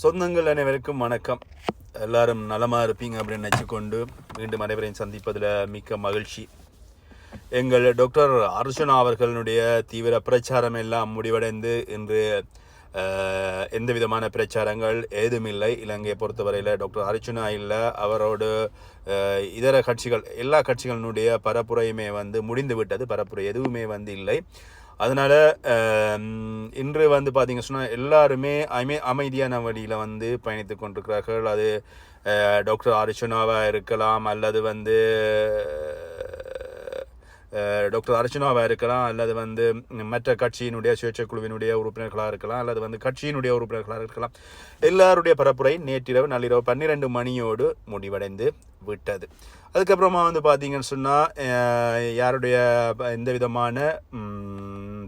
சொந்தங்கள் அனைவருக்கும் வணக்கம். எல்லாரும் நலமாக இருப்பீங்க அப்படின்னு நினச்சிக்கொண்டு மீண்டும் அனைவரையும் சந்திப்பதில் மிக்க மகிழ்ச்சி. எங்கள் டாக்டர் அர்ஜுனா அவர்களுடைய தீவிர பிரச்சாரம் எல்லாம் முடிவடைந்து இன்று எந்த விதமான பிரச்சாரங்கள் ஏதுமில்லை. இலங்கையை பொறுத்தவரையில் டாக்டர் அர்ஜுனா இல்லை. அவரோடு இதர கட்சிகள் எல்லா கட்சிகளினுடைய பரப்புரையுமே வந்து முடிந்து விட்டது பரப்புரை எதுவுமே வந்து இல்லை. அதனால் இன்று வந்து பார்த்திங்க சொன்னால் எல்லாருமே அமை அமைதியான வழியில் வந்து பயணித்து கொண்டிருக்கிறார்கள். அது டாக்டர் அர்ச்சனாவாக இருக்கலாம் அல்லது வந்து டாக்டர் அர்ச்சனாவாக இருக்கலாம் அல்லது வந்து மற்ற கட்சியினுடைய சுயேட்சை குழுவினுடைய உறுப்பினர்களாக இருக்கலாம் அல்லது வந்து கட்சியினுடைய உறுப்பினர்களாக இருக்கலாம். எல்லாருடைய பரப்புரை நேற்றிரவு நள்ளிரவு பன்னிரெண்டு மணியோடு முடிவடைந்து விட்டது. அதுக்கப்புறமா வந்து பார்த்திங்கன்னு சொன்னால் யாருடைய எந்த விதமான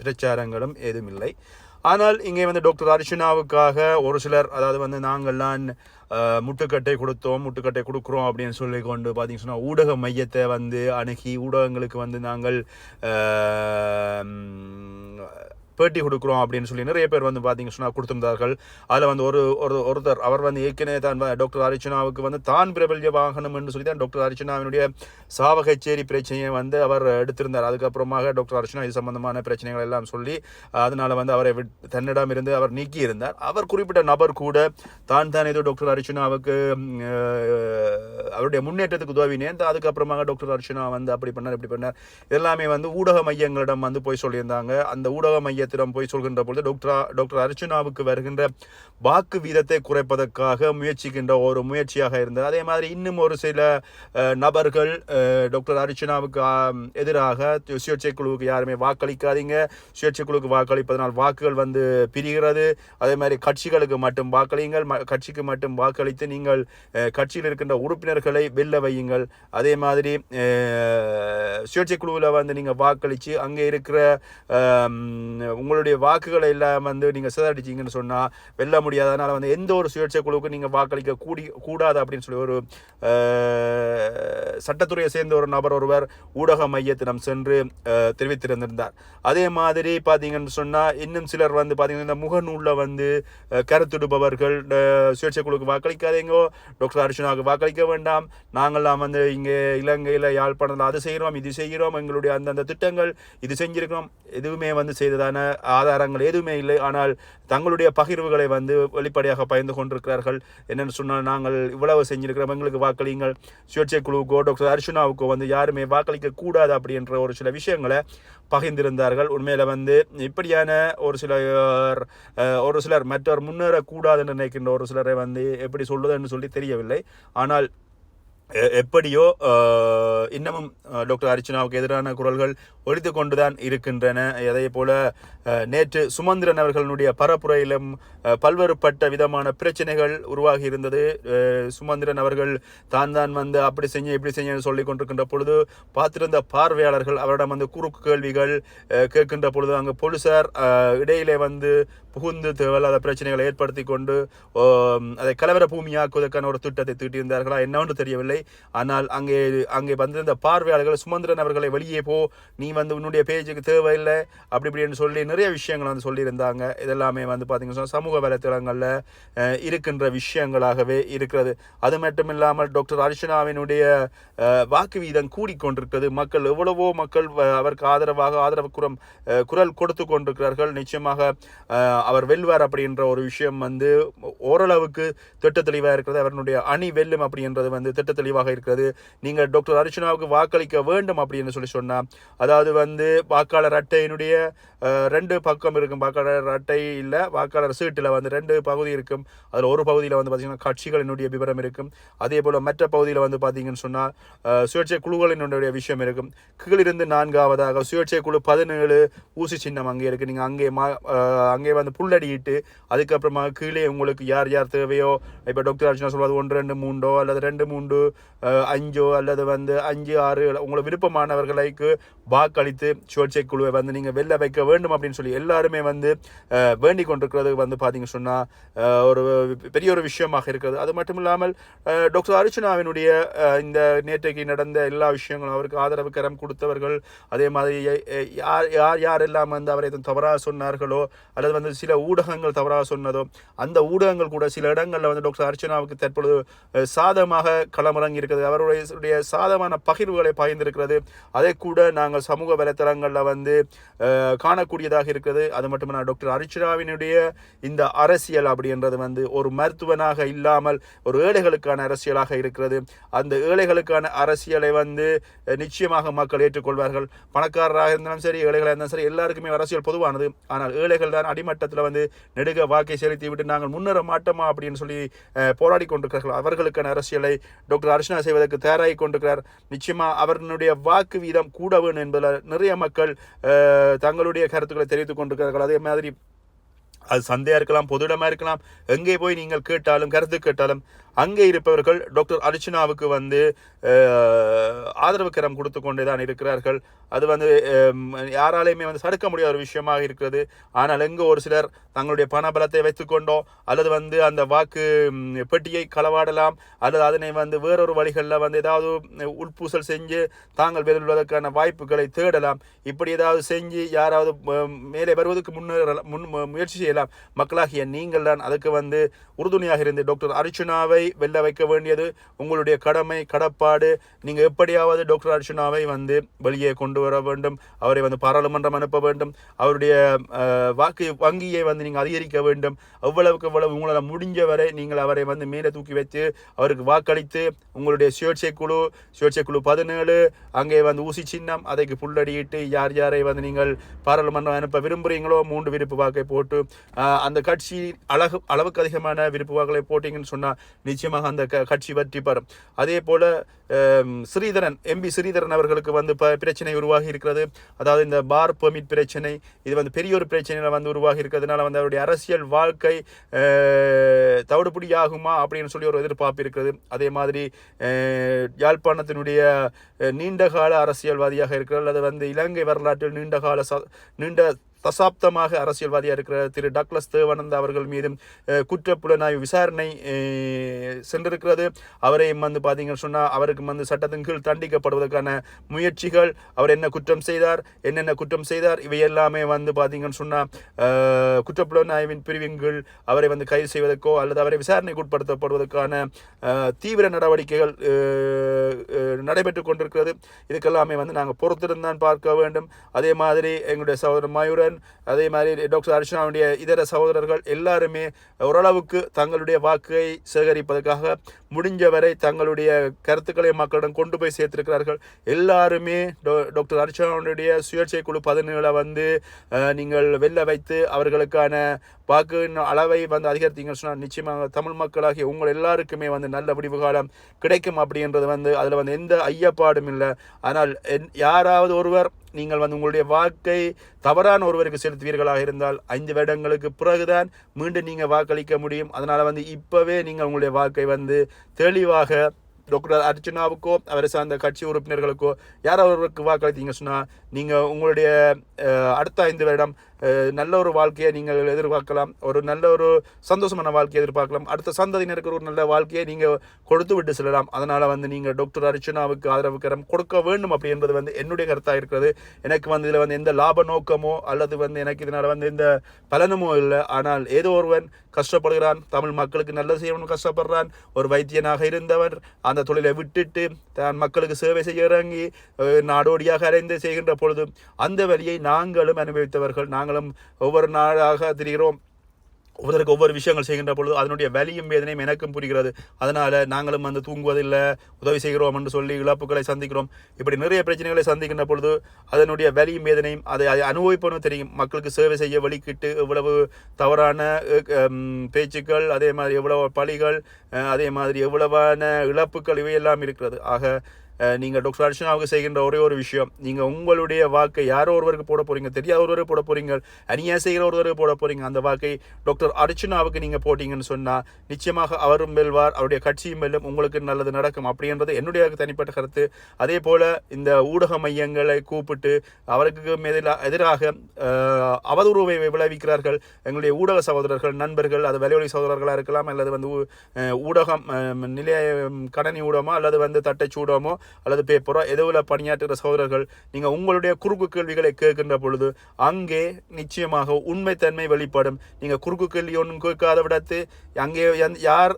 பிரச்சாரங்களும் ஏதும் இல்லை ஆனால் இங்கே வந்து டாக்டர் அர்ச்சனாவுக்காக ஒரு சிலர் அதாவது வந்து நாங்கள்லாம் முட்டுக்கட்டை கொடுத்தோம் முட்டுக்கட்டை கொடுக்குறோம் அப்படின்னு சொல்லி கொண்டு பார்த்தீங்கன்னு சொன்னால் ஊடக மையத்தை வந்து அணுகி ஊடகங்களுக்கு வந்து நாங்கள் பேட்டி கொடுக்குறோம் அப்படின்னு சொல்லி நிறைய பேர் வந்து பார்த்தீங்க சொன்னால் கொடுத்துருந்தார்கள். அதில் வந்து ஒரு ஒரு ஒருத்தர் அவர் வந்து ஏற்கனவே தான் டாக்டர் அரிச்சனாவுக்கு வந்து தான் பிரபல்ய வாகனம் என்று சொல்லி தான் டாக்டர் அர்ச்சனாவினுடைய சாவகச்சேரி பிரச்சனையை வந்து அவர் எடுத்திருந்தார். அதுக்கப்புறமாக டாக்டர் அரிச்சனா இது சம்பந்தமான பிரச்சனைகள் எல்லாம் சொல்லி அதனால் வந்து அவரை விட்- தன்னிடம் இருந்து அவர் நீக்கி இருந்தார் அவர் குறிப்பிட்ட நபர் கூட தான் தான் ஏதோ டாக்டர் அர்ச்சனாவுக்கு அவருடைய முன்னேற்றத்துக்கு உதவினேன். அதுக்கப்புறமாக டாக்டர் அர்ச்சனா வந்து அப்படி பண்ணார் இப்படி பண்ணார். எல்லாமே வந்து ஊடக மையங்களிடம் வந்து போய் சொல்லியிருந்தாங்க. அந்த ஊடக மையத்திடம் போய் சொல்கின்ற பொழுது டாக்டர் டாக்டர் அர்ச்சனாவுக்கு வருகின்ற வாக்கு வீதத்தை குறைப்பதற்காக முயற்சிக்கின்ற ஒரு முயற்சியாக இருந்தது. அதே மாதிரி இன்னும் ஒரு சில நபர்கள் டாக்டர் அர்ச்சனாவுக்கு எதிராக சுயேட்சை குழுவுக்கு யாருமே வாக்களிக்காதீங்க. சுயேட்சை குழுவுக்கு வாக்களிப்பதனால் வாக்குகள் வந்து பிரிகிறது. அதே மாதிரி கட்சிகளுக்கு மட்டும் வாக்களியுங்கள். ம- கட்சிக்கு மட்டும் வாக்களித்து நீங்கள் கட்சியில் இருக்கின்ற உறுப்பினர்களை வெல்ல வையுங்கள். அதே மாதிரி சுயேட்சை குழுவில் வந்து நீங்கள் வாக்களித்து அங்கே இருக்கிற உங்களுடைய வாக்குகளை எல்லாம் வந்து நீங்கள் சிதறடிச்சிங்கன்னு சொன்னால் வெல்ல முடியாது. அதனால் வந்து எந்த ஒரு சுயேட்சை குழுவுக்கு நீங்கள் வாக்களிக்க கூடி கூடாது அப்படின்னு சொல்லி ஒரு சட்டத்துறையை சேர்ந்த ஒரு நபர் ஒருவர் ஊடக மையத்திடம் சென்று தெரிவித்திருந்திருந்தார். அதே மாதிரி பார்த்தீங்கன்னு சொன்னால் இன்னும் சிலர் வந்து பார்த்தீங்கன்னா இந்த முகநூலில் வந்து கருத்துடுபவர்கள் சுயேட்சை குழுவுக்கு வாக்களிக்காதீங்கோ டாக்டர் அர்ஜுனாவுக்கு வாக்களிக்க வேண்டாம். நாங்கள்லாம் வந்து இங்கே இலங்கையில் யாழ்ப்பாணத்தில் அது செய்கிறோம் இது செய்கிறோம் எங்களுடைய அந்தந்த திட்டங்கள் இது செஞ்சிருக்கிறோம். எதுவுமே வந்து செய்ததான ஆதாரங்கள் எதுவுமே இல்லை. ஆனால் தங்களுடைய பகிர்வுகளை வந்து வெளிப்படையாக பயந்து கொண்டிருக்கிறார்கள். என்னென்னு சொன்னால் நாங்கள் இவ்வளவு செஞ்சிருக்கிறோம். எங்களுக்கு வாக்களியுங்கள். சுயேட்சை குழுவுக்கோ டாக்டர் அர்ச்சுனாவுக்கோ வந்து யாருமே வாக்களிக்க கூடாது அப்படின்ற ஒரு சில விஷயங்களை பகிர்ந்திருந்தார்கள். உண்மையில் வந்து இப்படியான ஒரு சிலர் ஒரு சிலர் மற்றவர் முன்னேறக்கூடாதுன்னு நினைக்கின்ற ஒரு சிலரை வந்து எப்படி சொல்வதுன்னு சொல்லி தெரியவில்லை. ஆனால் எப்படியோ இன்னமும் டாக்டர் அர்ச்சனாவுக்கு எதிரான குரல்கள் ஒழித்து கொண்டுதான் இருக்கின்றன. அதே போல நேற்று சுமந்திரன் அவர்களுடைய பரப்புரையிலும் பல்வேறுபட்ட விதமான பிரச்சனைகள் உருவாகி இருந்தது. சுமந்திரன் அவர்கள் தான் தான் வந்து அப்படி செஞ்சு இப்படி செஞ்சு சொல்லி கொண்டிருக்கின்ற பொழுது பார்த்திருந்த பார்வையாளர்கள் அவரிடம் வந்து குறுக்கு கேள்விகள் கேட்கின்ற பொழுது அங்கே போலீசார் இடையிலே வந்து புகுந்து தேவையில்லாத பிரச்சனைகளை ஏற்படுத்தி கொண்டு அதை கலவர பூமியாக்குவதற்கான ஒரு திட்டத்தை தீட்டியிருந்தார்களா என்னவென்று தெரியவில்லை. ஆனால் அங்கே அங்கே வந்திருந்த பார்வையாளர்கள் சுமந்திரன் அவர்களை வெளியே போ நீ வந்து உன்னுடைய பேஜுக்கு தேவையில்லை அப்படி இப்படின்னு சொல்லி நிறைய விஷயங்கள் வந்து சொல்லியிருந்தாங்க. இதெல்லாமே வந்து பார்த்தீங்கன்னா சமூக வலைத்தளங்களில் இருக்கின்ற விஷயங்களாகவே இருக்கிறது. அது மட்டும் இல்லாமல் டாக்டர் அர்ச்சனாவினுடைய வாக்கு வீதம் கூடிக்கொண்டிருக்கிறது. மக்கள் எவ்வளவோ மக்கள் அவருக்கு ஆதரவாக ஆதரவு குரம் குரல் கொடுத்து கொண்டிருக்கிறார்கள். நிச்சயமாக அவர் வெல்வார் அப்படின்ற ஒரு விஷயம் வந்து ஓரளவுக்கு திட்ட தெளிவாக இருக்கிறது. அவருடைய அணி வெல்லும் அப்படின்றது வந்து திட்ட தெளிவாக இருக்கிறது. நீங்கள் டாக்டர் அர்ச்சனாவுக்கு வாக்களிக்க வேண்டும் அப்படின்னு சொல்லி சொன்னால் அதாவது வந்து வாக்காளர் அட்டையினுடைய ரெண்டு பக்கம் இருக்கும். வாக்காளர் அட்டை இல்லை வாக்காளர் சீட்டில் வந்து ரெண்டு பகுதி இருக்கும். அதில் ஒரு பகுதியில் வந்து பார்த்தீங்கன்னா கட்சிகளினுடைய விவரம் இருக்கும். அதே போல் மற்ற பகுதியில் வந்து பார்த்தீங்கன்னு சொன்னால் சுயேட்சை குழுக்களினுடைய விஷயம் இருக்கும். கீழிருந்து நான்காவதாக சுயேட்சை குழு பதினேழு ஊசி சின்னம் அங்கே இருக்குது நீங்கள் அங்கே மா அங்கே வந்து புல்லடியிட்டு அதுக்கப்புறமா கீழே உங்களுக்கு யார் யார் தேவையோ இப்போ டாக்டர் அர்ச்சனா சொல்வது ஒன்று ரெண்டு மூண்டோ அல்லது ரெண்டு மூன்று அஞ்சோ அல்லது வந்து அஞ்சு ஆறு உங்களை விருப்பமானவர்களுக்கு வாக்களித்து சுழற்சி குழுவை வந்து நீங்கள் வெளில வைக்க வேண்டும் அப்படின்னு சொல்லி எல்லாருமே வந்து வேண்டிக் கொண்டிருக்கிறது வந்து பார்த்தீங்க சொன்னால் ஒரு பெரிய ஒரு விஷயமாக இருக்கிறது. அது மட்டும் இல்லாமல் டாக்டர் அர்ச்சனாவினுடைய இந்த நேற்றைக்கு நடந்த எல்லா விஷயங்களும் அவருக்கு ஆதரவு கரம் கொடுத்தவர்கள் அதே மாதிரி யார் யார் யாரெல்லாம் வந்து அவரை தவறாக சொன்னார்களோ அல்லது வந்து சில ஊடகங்கள் தவறாக சொன்னதோ அந்த ஊடகங்கள் கூட சில இடங்களில் வந்து டாக்டர் அர்ச்சனாவுக்கு தற்பொழுது சாதமாக களம் களமிறங்கி அவருடைய சாதமான பகிர்வுகளை பகிர்ந்திருக்கிறது அதை கூட நாங்கள் சமூக வலைத்தளங்களில் வந்து காணக்கூடியதாக இருக்கிறது. அது மட்டுமல்ல டாக்டர் அரிச்சிராவினுடைய இந்த அரசியல் அப்படின்றது வந்து ஒரு மருத்துவனாக இல்லாமல் ஒரு ஏழைகளுக்கான அரசியலாக இருக்கிறது. அந்த ஏழைகளுக்கான அரசியலை வந்து நிச்சயமாக மக்கள் ஏற்றுக்கொள்வார்கள். பணக்காரராக இருந்தாலும் சரி ஏழைகளாக இருந்தாலும் சரி எல்லாருக்குமே அரசியல் பொதுவானது. ஆனால் ஏழைகள் தான் அடிமட்டத்தில் வந்து நெடுக வாக்கை செலுத்தி விட்டு நாங்கள் முன்னேற மாட்டோமா அப்படின்னு சொல்லி போராடி கொண்டிருக்கிறார்கள். அவர்களுக்கான அரசியலை டாக்டர் அர்ச்சனா செய்வதற்கு தயாராகி கொண்டிருக்கிறார். நிச்சயமா அவர்களுடைய வாக்கு வீதம் கூட வேணும் என்பதில் நிறைய மக்கள் தங்களுடைய கருத்துக்களை தெரிவித்துக் கொண்டிருக்கிறார்கள். அதே மாதிரி அது சந்தையா இருக்கலாம் பொது இடமா இருக்கலாம் எங்கே போய் நீங்கள் கேட்டாலும் கருத்து கேட்டாலும் அங்கே இருப்பவர்கள் டாக்டர் அர்ச்சனாவுக்கு வந்து ஆதரவு கரம் கொடுத்து கொண்டே தான் இருக்கிறார்கள். அது வந்து யாராலையுமே வந்து தடுக்க முடியாத ஒரு விஷயமாக இருக்கிறது. ஆனால் எங்கே ஒரு சிலர் தங்களுடைய பணபலத்தை வைத்துக்கொண்டோ அல்லது வந்து அந்த வாக்கு பெட்டியை களவாடலாம் அல்லது அதனை வந்து வேறொரு வழிகளில் வந்து ஏதாவது உட்பூசல் செஞ்சு தாங்கள் வெல்வதற்கான வாய்ப்புகளை தேடலாம். இப்படி ஏதாவது செஞ்சு யாராவது மேலே வருவதற்கு முன்னேற முன் முயற்சி செய்யலாம். மக்களாகிய நீங்கள் தான் அதுக்கு வந்து உறுதுணையாக இருந்து டாக்டர் அர்ச்சனாவை வெல்ல வைக்க வேண்டியது உங்களுடைய கடமை கடப்பாடு. நீங்கள் எப்படியாவது டாக்டர் அர்ச்சனாவை வந்து வெளியே கொண்டு வர வேண்டும். அவரை வந்து பாராளுமன்றம் அனுப்ப வேண்டும். அவருடைய வாக்கு வங்கியை வந்து நீங்கள் அதிகரிக்க வேண்டும். எவ்வளவுக்கு எவ்வளவு உங்களால் முடிஞ்ச வரை நீங்கள் அவரை வந்து மேலே தூக்கி வச்சு அவருக்கு வாக்களித்து உங்களுடைய சுயேட்சை குழு சுயேட்சை குழு பதினேழு அங்கே வந்து ஊசி சின்னம் அதைக்கு புல்லடியிட்டு யார் யாரை வந்து நீங்கள் பாராளுமன்றம் அனுப்ப விரும்புகிறீங்களோ மூன்று விருப்பு வாக்கை போட்டு அந்த கட்சி அழகு அளவுக்கு அதிகமான விருப்பு வாக்களை போட்டீங்கன்னு சொன்னால் நிச்சயமாக அந்த க- கட்சி வெற்றி பெறும் அதே போல் ஸ்ரீதரன் எம்பி ஸ்ரீதரன் அவர்களுக்கு வந்து ப பிரச்சனை உருவாகி இருக்கிறது. அதாவது இந்த பார் பெர்மிட் பிரச்சனை இது வந்து பெரிய ஒரு பிரச்சனையில் வந்து உருவாகி இருக்கிறதுனால வந்து அவருடைய அரசியல் வாழ்க்கை அஹ், தவிடுபடியாகுமா அப்படின்னு சொல்லி ஒரு எதிர்பார்ப்பு இருக்கிறது. அதே மாதிரி யாழ்ப்பாணத்தினுடைய நீண்டகால அரசியல்வாதியாக இருக்கிறார். அல்லது வந்து இலங்கை வரலாற்றில் நீண்டகால ச நீண்ட தசாப்தமாக அரசியல்வாதியாக இருக்கிற திரு டக்ளஸ் தேவானந்த் அவர்கள் மீதும் குற்றப்புலனாய்வு விசாரணை சென்றிருக்கிறது. அவரையும் வந்து பார்த்தீங்கன்னு சொன்னால் அவருக்கு வந்து சட்டத்தின் கீழ் தண்டிக்கப்படுவதற்கான முயற்சிகள் அவர் என்ன குற்றம் செய்தார் என்னென்ன குற்றம் செய்தார் இவை எல்லாமே வந்து பார்த்தீங்கன்னு சொன்னால் குற்றப்புலனாய்வின் பிரிவின் கீழ் அவரை வந்து கைது செய்வதற்கோ அல்லது அவரை விசாரணைக்கு உட்படுத்தப்படுவதற்கான தீவிர நடவடிக்கைகள் நடைபெற்று கொண்டிருக்கிறது. இதுக்கெல்லாமே வந்து நாங்கள் பொறுத்திருந்தான் பார்க்க வேண்டும். அதே மாதிரி எங்களுடைய சகோதரர் மயூரன் அதே மாதிரி டாக்டர் அர்ச்சனாவுடைய இதர சகோதரர்கள் எல்லாருமே ஓரளவுக்கு தங்களுடைய வாக்கை சேகரிப்பதற்காக முடிஞ்சவரை தங்களுடைய கருத்துக்களை மக்களிடம் கொண்டு போய் சேர்த்திருக்கிறார்கள். எல்லாருமே டாக்டர் அர்ச்சனாவுடைய சுயேட்சை குழு பதினேழை வந்து நீங்கள் வெளில வைத்து அவர்களுக்கான வாக்கு அளவை வந்து அதிகரித்தீங்கன்னு சொன்னால் நிச்சயமாக தமிழ் மக்களாகிய உங்கள் எல்லாருக்குமே வந்து நல்ல விடிவு காலம் கிடைக்கும் அப்படின்றது வந்து அதில் வந்து எந்த ஐயப்பாடும் இல்லை. ஆனால் என்- யாராவது ஒருவர் நீங்கள் வந்து உங்களுடைய வாக்கை தவறான ஒருவருக்கு செலுத்துவீர்களாக இருந்தால் ஐந்து வருடங்களுக்கு பிறகுதான் மீண்டும் நீங்கள் வாக்களிக்க முடியும். அதனால் வந்து இப்போவே நீங்கள் உங்களுடைய வாக்கை வந்து தெளிவாக டாக்டர் அர்ச்சனாவுக்கோ அவரை சார்ந்த கட்சி உறுப்பினர்களுக்கோ யாராவது ஒருவருக்கு வாக்களித்தீங்க சொன்னால் நீங்கள் உங்களுடைய அடுத்த ஐந்து வருடம் நல்ல ஒரு வாழ்க்கையை நீங்கள் எதிர்பார்க்கலாம். ஒரு நல்ல ஒரு சந்தோஷமான வாழ்க்கையை எதிர்பார்க்கலாம். அடுத்த சந்ததியினருக்கு ஒரு நல்ல வாழ்க்கையை நீங்கள் கொடுத்து விட்டு செல்லலாம். அதனால் வந்து நீங்கள் டாக்டர் அர்ச்சனாவுக்கு ஆதரவு கரம் கொடுக்க வேண்டும் அப்படி என்பது வந்து என்னுடைய கருத்தாக இருக்கிறது. எனக்கு வந்து இதில் வந்து எந்த லாப நோக்கமோ அல்லது வந்து எனக்கு இதனால் வந்து எந்த பலனுமோ இல்லை. ஆனால் ஏதோ ஒருவன் கஷ்டப்படுகிறான் தமிழ் மக்களுக்கு நல்லது செய்யணும் கஷ்டப்படுறான் ஒரு வைத்தியனாக இருந்தவர் அந்த தொழிலை விட்டுட்டு தான் மக்களுக்கு சேவை செய்ய இறங்கி நாடோடியாக அறைந்து செய்கின்ற பொழுது அந்த வழியை நாங்களும் அனுபவித்தவர்கள் நாங்கள் நாங்களும் ஒவ்வொரு நாளாக தெரிகிறோம். ஒவ்வொருத்தருக்கு ஒவ்வொரு விஷயங்கள் செய்கின்ற பொழுது அதனுடைய வலியும் வேதனையும் எனக்கும் புரிகிறது. அதனால் நாங்களும் வந்து தூங்குவதில்லை உதவி செய்கிறோம் என்று சொல்லி இழப்புகளை சந்திக்கிறோம். இப்படி நிறைய பிரச்சனைகளை சந்திக்கின்ற பொழுது அதனுடைய வலியும் வேதனையும் அதை அதை அனுபவிப்பனும் தெரியும். மக்களுக்கு சேவை செய்ய வழிக்கிட்டு எவ்வளவு தவறான பேச்சுக்கள் அதே மாதிரி எவ்வளவு பழிகள் அதே மாதிரி எவ்வளவான இழப்புகள் இவையெல்லாம் இருக்கிறது. ஆக நீங்கள் டாக்டர் அர்ச்சனாவுக்கு செய்கின்ற ஒரே ஒரு விஷயம் நீங்கள் உங்களுடைய வாக்கை யாரோ ஒருவருக்கு போட போகிறீங்க தெரியாத ஒருவருக்கு போட போகிறீங்க அநியா செய்கிற ஒருவருக்கு போட போகிறீங்க அந்த வாக்கை டாக்டர் அர்ச்சனாவுக்கு நீங்கள் போட்டீங்கன்னு சொன்னால் நிச்சயமாக அவரும் வெல்வார் அவருடைய கட்சியும் வெல்லும் உங்களுக்கு நல்லது நடக்கும். அப்படின்றது என்னுடைய தனிப்பட்ட கருத்து. அதே போல் இந்த ஊடக மையங்களை கூப்பிட்டு அவருக்கு எதிராக அவதூறுவை விளைவிக்கிறார்கள். எங்களுடைய ஊடக சகோதரர்கள் நண்பர்கள் அது வலையொலி சகோதரர்களாக இருக்கலாம் அல்லது வந்து ஊடகம் நிலைய கடனி ஊடகமோ அல்லது வந்து தட்டைச்சூடமோ அல்லது பேப்பரோ எதுவில் பணியாற்றுகிற சகோதரர்கள் நீங்கள் உங்களுடைய குறுக்கு கேள்விகளை கேட்கின்ற பொழுது அங்கே நிச்சயமாக உண்மைத்தன்மை வெளிப்படும். நீங்கள் குறுக்கு கேள்வி ஒன்றும் கேட்காத விடத்து அங்கே எந் யார்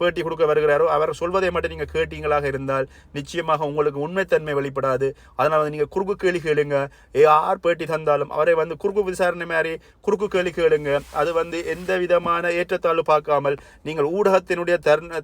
பேட்டி கொடுக்க வருகிறாரோ அவர் சொல்வதை மட்டும் நீங்கள் கேட்டீங்களாக இருந்தால் நிச்சயமாக உங்களுக்கு உண்மைத்தன்மை வெளிப்படாது. அதனால் வந்து நீங்கள் குறுக்கு கேள்வி கேளுங்க. யார் பேட்டி தந்தாலும் அவரை வந்து குறுக்கு விசாரணை மாதிரி குறுக்கு கேள்வி கேளுங்க. அது வந்து எந்த விதமான ஏற்றத்தாழ்வு பார்க்காமல் நீங்கள் ஊடகத்தினுடைய தர்ண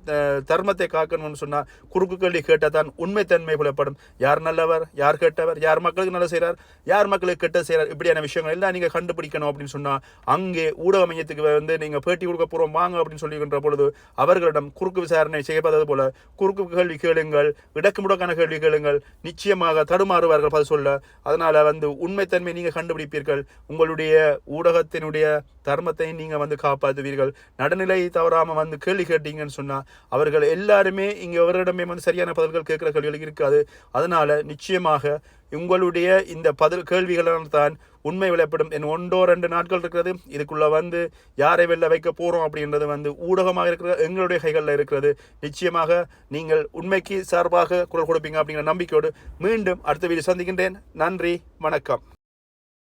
தர்மத்தை காக்கணும்னு சொன்னால் குறுக்கு கேள்வி கேட்டால் தான் தன்மை புலப்படும். யார் நல்லவர் யார் கெட்டவர் யார் மக்களுக்கு நல்ல செய்கிறார் யார் மக்களுக்கு கெட்ட செய்கிறார் இப்படியான விஷயங்கள் எல்லாம் நீங்கள் கண்டுபிடிக்கணும் அப்படின்னு சொன்னால் அங்கே ஊடக மையத்துக்கு வந்து நீங்கள் பேட்டி கொடுக்க போகிறோம் வாங்க அப்படின்னு சொல்லுகின்ற பொழுது அவர்களிடம் குறுக்கு விசாரணை செய்யப்பட்டது போல குறுக்கு கேள்வி கேளுங்கள் இடக்கு முடக்கான கேள்வி கேளுங்கள் நிச்சயமாக தடுமாறுவார்கள் பதில் சொல்ல. அதனால் வந்து உண்மைத்தன்மை நீங்கள் கண்டுபிடிப்பீர்கள். உங்களுடைய ஊடகத்தினுடைய தர்மத்தை நீங்கள் வந்து காப்பாற்றுவீர்கள். நடுநிலை தவறாமல் வந்து கேள்வி கேட்டீங்கன்னு சொன்னால் அவர்கள் எல்லாருமே இங்கே அவரிடமே வந்து சரியான பதில்கள் கேட்குற கேள்விகள் இருக்காது. அதனால் நிச்சயமாக உங்களுடைய இந்த பதில் கேள்விகளால் தான் உண்மை விளையப்படும் என் ஒன்றோ ரெண்டு நாட்கள் இருக்கிறது. இதுக்குள்ளே வந்து யாரை வெளில வைக்க போகிறோம் அப்படின்றது வந்து ஊடகமாக இருக்கிற எங்களுடைய கைகளில் இருக்கிறது. நிச்சயமாக நீங்கள் உண்மைக்கு சார்பாக குரல் கொடுப்பீங்க அப்படிங்கிற நம்பிக்கையோடு மீண்டும் அடுத்த வீடு சந்திக்கின்றேன். நன்றி வணக்கம்.